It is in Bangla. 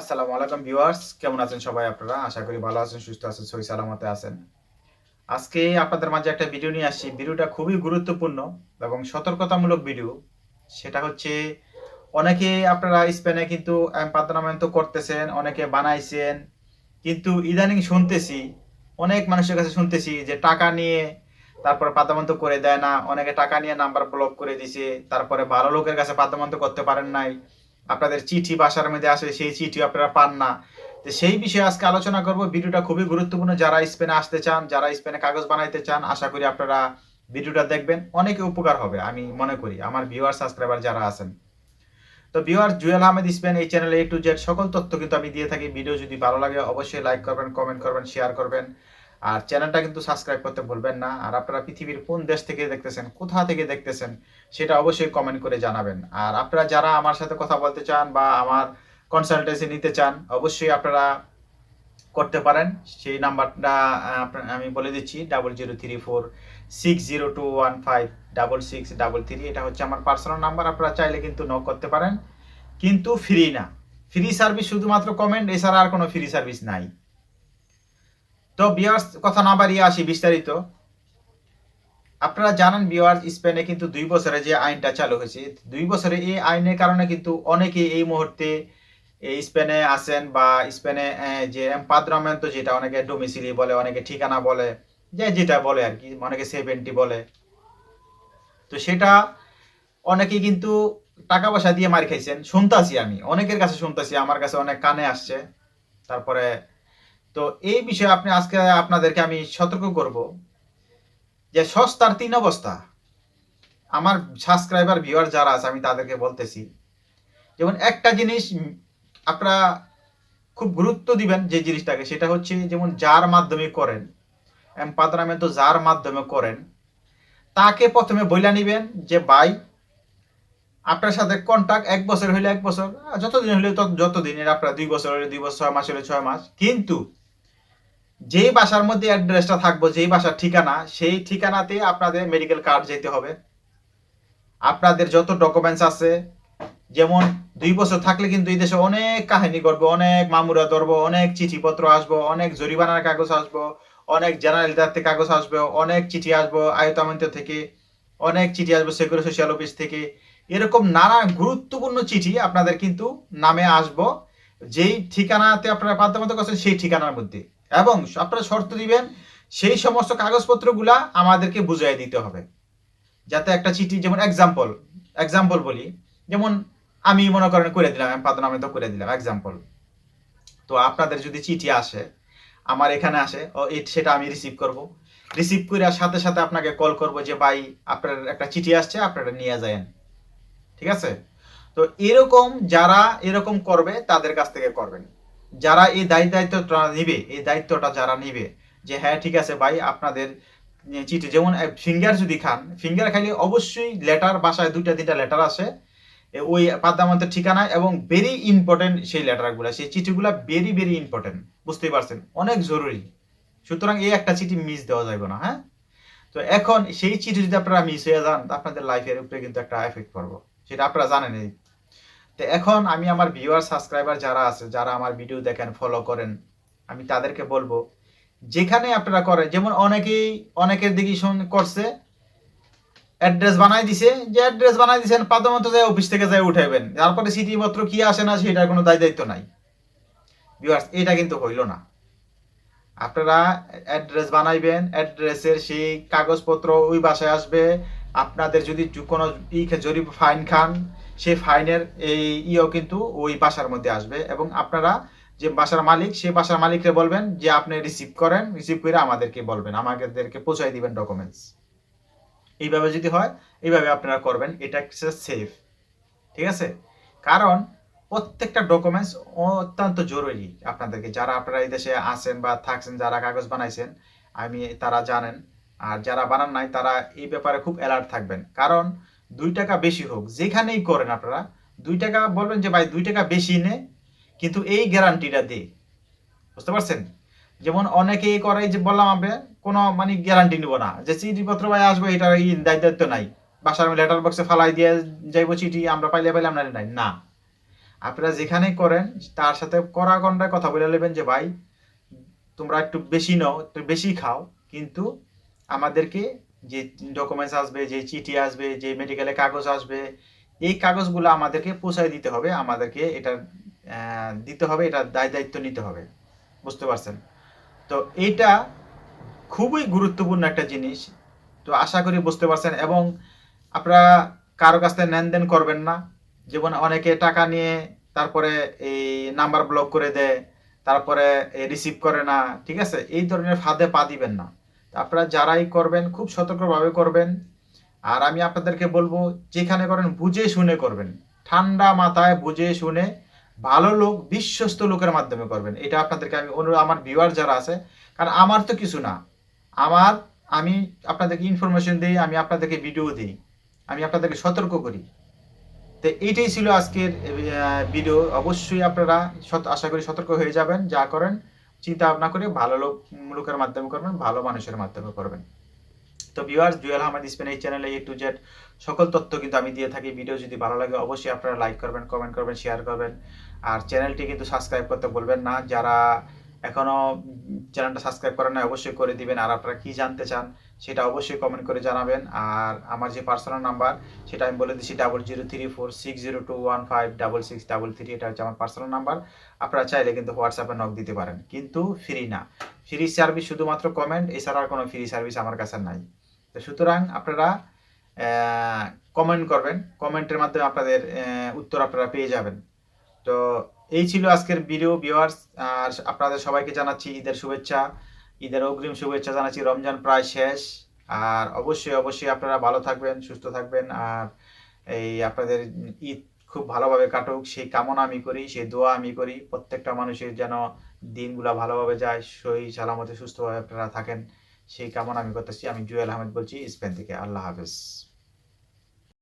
আসসালামু আলাইকুম ভিউয়ার্স, কেমন আছেন সবাই আপনারা? আশা করি ভালো আছেন, সুস্থ আছেন, সহি সালামতে আছেন। আজকে আপনাদের মাঝে একটা ভিডিও নিয়ে আসছি। ভিডিওটা খুবই গুরুত্বপূর্ণ এবং সতর্কতামূলক ভিডিও। সেটা হচ্ছে, অনেকে আপনারা স্পেনে কিন্তু পাতনামেন্ট করতেছেন, অনেকে বানাইছেন, কিন্তু ইদানিং শুনতেছি, অনেক মানুষের কাছে শুনতেছি যে টাকা নিয়ে তারপরে পাতামন্ত করে দেয় না, অনেকে টাকা নিয়ে নাম্বার ব্লক করে দিছে, তারপরে ভালো লোকের কাছে পাতামন্ত করতে পারেন নাই। আপনাদের চিঠি বাসার মধ্যে আসে, সেই চিঠি আপনারা পান না। তো সেই বিষয়ে আজকে আলোচনা করব। ভিডিওটা খুবই গুরুত্বপূর্ণ। যারা স্পেনে আসতে চান, যারা স্পেনে কাগজ বানাইতে চান, আশা করি আপনারা ভিডিওটা দেখবেন। অনেক উপকার হবে, আমি মনে করি। আমার ভিউয়ার সাবস্ক্রাইবার যারা আছেন। তো ভিউয়ার জুয়েল আহমেদ স্পেন এই চ্যানেলে এ টু জেড সকল তথ্য কিন্তু আমি দিয়ে থাকি। ভিডিও যদি ভালো লাগে, অবশ্যই লাইক করবেন কমেন্ট করবেন শেয়ার করবেন। আর চ্যানেলটা কিন্তু সাবস্ক্রাইব করতে ভুলবেন না। আর আপনারা পৃথিবীর কোন দেশ থেকে দেখতেছেন, কোথা থেকে দেখতেছেন, সেটা অবশ্যই কমেন্ট করে জানাবেন। আর আপনারা যারা আমার সাথে কথা বলতে চান বা আমার কনসালটেন্সি নিতে চান, অবশ্যই আপনারা করতে পারেন। সেই নাম্বারটা আমি বলে দিচ্ছি double zero three four six zero two one five double six double three এটা হচ্ছে আমার পার্সোনাল নাম্বার আপনারা চাইলে কিন্তু নক করতে পারেন। কিন্তু ফ্রি না। ফ্রি সার্ভিস শুধুমাত্র কমেন্ট এছাড়া আর কোনো ফ্রি সার্ভিস নাই। তো বিয়ার্স কথা না বাড়িয়ে আসি বিস্তারিত। আপনারা জানেন বিয়ার্স স্পেনে কিন্তু দুই বছরে যে আইনটা চালু হয়েছে, দুই বছরে এই আইনের কারণে কিন্তু অনেকে এই মুহূর্তে স্পেনে আছেন বা স্পেনে যে এম্পাদ্রামেন্ট যেটা অনেকে ডোমিসিলি বলে, অনেকে ঠিকানা বলে, যে যেটা বলে আর কি, অনেকে সেভেন্টি বলে। তো সেটা অনেকে কিন্তু টাকা পয়সা দিয়ে মার খাইছেন। শুনতাছি আমি, অনেকের কাছে শুনতাছি, আমার কাছে অনেক কানে আসছে। তারপরে তো এই বিষয়ে আপনি আজকে আপনাদেরকে আমি সতর্ক করব যে সস্তার তিন অবস্থা। আমার সাবস্ক্রাইবার ভিউয়ার যারা আছে, আমি তাদেরকে বলতেছি, যেমন একটা জিনিস আপনারা খুব গুরুত্ব দিবেন যে জিনিসটাকে, সেটা হচ্ছে যেমন যার মাধ্যমে করেন এম্পাদ্রামেন্ট যার মাধ্যমে করেন, তাকে প্রথমে বইলা নিবেন যে, ভাই, আপনার সাথে কন্টাক্ট এক বছর হইলে এক বছর যতদিন হইলে তত- আপনার দুই বছর হইলে দুই বছর, ছয় মাস হইলে ছয় মাস। কিন্তু যেই বাসার মধ্যে অ্যাড্রেসটা থাকব, যেই বাসার ঠিকানা, সেই ঠিকানাতে আপনাদের মেডিকেল কার্ড যেতে হবে। আপনাদের যত ডকুমেন্টস আছে, যেমন দুই বছর থাকলে কিন্তু এই দেশে অনেক কাহিনী করব অনেক মামুরা ধরবো, অনেক চিঠিপত্র আসব, অনেক জরিমানার কাগজ আসব, অনেক জেনারেল থেকে কাগজ আসবে, অনেক চিঠি আসব আয়তামন্ত থেকে, অনেক চিঠি আসবে সেকুরিটি সোশ্যাল অফিস থেকে। এরকম নানা গুরুত্বপূর্ণ চিঠি আপনাদের কিন্তু নামে আসব, যেই ঠিকানাতে আপনারা বাধ্যবাধকতা করছেন সেই ঠিকানার মধ্যে। এবং আপনারা শর্ত দিবেন, সেই সমস্ত কাগজপত্রগুলা আমাদেরকে বুঝিয়ে দিতে হবে। যাতে একটা চিঠি, যেমন এক্সাম্পল এক্সাম্পল বলি। যেমন আমি মনে করেন করে দিলাম, আমি পাদনামে তো করে দিলাম এক্সাম্পল তো আপনাদের যদি চিঠি আসে, আমার এখানে আসে, ও সেটা আমি রিসিভ করব। রিসিভ করে সাথে সাথে আপনাকে কল করব যে, ভাই, আপনার একটা চিঠি আসছে, আপনারা নিয়ে যায়েন। ঠিক আছে? তো এরকম যারা এরকম করবে, তাদের কাছ থেকে করবেন। যারা এই দায়ী দায়িত্বটা নিবে, এই দায়িত্বটা যারা নিবে, যে হ্যাঁ ঠিক আছে ভাই, আপনাদের চিঠি, যেমন ফিঙ্গার যদি খান ফিঙ্গার খাইলে অবশ্যই লেটার বাসায় দুইটা, তিনটা লেটার এ, ওই পাদ্দামন্তের ঠিকানা এবং ভেরি ইম্পর্টেন্ট সেই লেটারগুলো সেই চিঠিগুলো ভেরি ভেরি ইম্পর্টেন্ট বুঝতেই পারছেন? অনেক জরুরি। সুতরাং এই একটা চিঠি মিস দেওয়া যাবে না হ্যাঁ? তো এখন সেই চিঠি যদি আপনারা মিস হয়ে যান, আপনাদের লাইফের উপরে কিন্তু একটা এফেক্ট পড়ব। সেটা আপনারা জানেন তো এখন আমি আমার ভিউয়ার সাবস্ক্রাইবার যারা আছে, যারা আমার ভিডিও দেখেন ফলো করেন, আমি তাদেরকে বলব, যেখানে আপনারা করেন, যেমন অনেকেই, অনেকের দিকে শুন করছে অ্যাড্রেস বানাই দিছে, যে অ্যাড্রেস বানাই দিছেন পাদমতো যায় অফিস থেকে যায় উঠাইবেন, তারপরে সিটি পত্র কি আসে না সেটার কোনো দায় দায়িত্ব নাই। ভিউয়ার্স এটা কিন্তু হইল না। আপনারা অ্যাড্রেস বানাইবেন অ্যাড্রেসের সেই কাগজপত্র ওই বাসায় আসবে, আপনাদের যদি কোনো ই জরিপ ফাইন খান সেই ফাইনের এই ইও কিন্তু ওই বাসার মধ্যে আসবে এবং আপনারা যে বাসার মালিক, সেই বাসার মালিককে বলবেন যে আপনি রিসিভ করেন রিসিভ করে আমাদেরকে বলবেন, আমাদেরকে পৌঁছাই দিবেন ডকুমেন্টস এইভাবে যদি হয়, এইভাবে আপনারা করবেন, এটা সেফ ঠিক আছে? কারণ প্রত্যেকটা ডকুমেন্টস অত্যন্ত জরুরি আপনাদেরকে। যারা আপনারা এই দেশে আছেন বা থাকছেন, যারা কাগজ বানাইছেন, আমি, তারা জানেন। আর যারা বানান নাই, তারা এই ব্যাপারে খুব অ্যালার্ট থাকবেন। কারণ দুই টাকা বেশি হোক, যেখানেই করেন আপনারা, দুই টাকা বলবেন যে, ভাই, দুই টাকা বেশি নে। কিন্তু এই গ্যারান্টিটা দে। বুঝতে পারছেন? যেমন অনেকেই করে যে বললাম আমি, কোনো মানে গ্যারান্টি নিব না। যে চিঠিপত্র ভাই আসব, এটা দায়িত্ব নাই। বাসার আমি লেটার বক্সে ফালাই দিয়ে যাইবো চিঠি, আমরা পাইলে পাইলে আমরা নাই। না। আপনারা যেখানে করেন, তার সাথে করা গন্ডায় কথা বলে নেবেন যে, ভাই, তোমরা একটু বেশি নাও, একটু বেশি খাও। কিন্তু আমাদেরকে যে ডকুমেন্টস আসবে, যে চিঠি আসবে, যে মেডিকেলে কাগজ আসবে, এই কাগজগুলো আমাদেরকে পৌঁছায় দিতে হবে, আমাদেরকে এটা দিতে হবে, এটা দায় দায়িত্ব নিতে হবে। বুঝতে পারছেন? তো এইটা খুবই গুরুত্বপূর্ণ একটা জিনিস। তো আশা করি বুঝতে পারছেন এবং আপনারা কারও কাছ থেকে লেনদেন করবেন না। যেমন অনেকে টাকা নিয়ে তারপরে এই নাম্বার ব্লক করে দেয়, তারপরে রিসিভ করে না, ঠিক আছে? এই ধরনের ফাঁদে পা দিবেন না। আপনারা যারাই করবেন, খুব সতর্কভাবে করবেন। আর আমি আপনাদেরকে বলব, যেখানে করেন, বুঝে শুনে করবেন। ঠান্ডা মাথায় বুঝে শুনে ভালো লোক, বিশ্বস্ত লোকের মাধ্যমে করবেন। এটা আপনাদেরকে আমি অনুরোধ, আমার ভিউয়ার যারা আছে, কারণ আমার তো কিছু না। আমার, আমি আপনাদেরকে ইনফরমেশন দিই, আমি আপনাদেরকে ভিডিও দিই। আমি আপনাদেরকে সতর্ক করি। তো এইটাই ছিল আজকের ভিডিও অবশ্যই আপনারা আশা করি সতর্ক হয়ে যাবেন, যা করেন। চিন্তা ভাবনা করে ভালো লোক লোকের মাধ্যমে করবেন, ভালো মানুষের মাধ্যমে করবেন। তো ভিউয়ার্স জুয়েল আহমেদ স্পেন এই চ্যানেলে এ টু জেড সকল তথ্য কিন্তু আমি দিয়ে থাকি। ভিডিও যদি ভালো লাগে অবশ্যই আপনারা লাইক করবেন কমেন্ট করবেন শেয়ার করবেন। আর চ্যানেলটি কিন্তু সাবস্ক্রাইব করতে বলবেন না। যারা এখনও চ্যানেলটা সাবস্ক্রাইব করেন না অবশ্যই করে দিবেন। আর আপনারা কী জানতে চান, সেটা অবশ্যই কমেন্ট করে জানাবেন। আর আমার যে পার্সোনাল নাম্বার সেটা আমি বলে দিচ্ছি double zero three four six zero two one five double six double three এটা হচ্ছে আমার পার্সোনাল নাম্বার আপনারা চাইলে কিন্তু হোয়াটসঅ্যাপে নক দিতে পারেন, কিন্তু ফ্রি না। ফ্রি সার্ভিস শুধুমাত্র কমেন্ট এছাড়া আর কোনো ফ্রি সার্ভিস আমার কাছে নাই। তো সুতরাং আপনারা কমেন্ট করবেন। কমেন্টের মাধ্যমে আপনাদের উত্তর আপনারা পেয়ে যাবেন। তো এই ছিল আজকের ভিডিও ভিউয়ার্স আর আপনাদের সবাইকে জানাচ্ছি ঈদের শুভেচ্ছা, ঈদের অগ্রিম শুভেচ্ছা জানাচ্ছি, রমজান প্রায় শেষ, আর অবশ্যই অবশ্যই আপনারা ভালো থাকবেন, সুস্থ থাকবেন, আর এই আপনাদের ঈদ খুব ভালোভাবে কাটুক, সেই কামনা আমি করি, সেই দোয়া আমি করি, প্রত্যেকটা মানুষের যেন দিনগুলো ভালোভাবে যায়, সহি সালামতে সুস্থভাবে আপনারা থাকেন, সেই কামনা আমি করতেছি। আমি জুয়েল আহমেদ বলছি, স্পেন থেকে। আল্লাহ হাফেজ।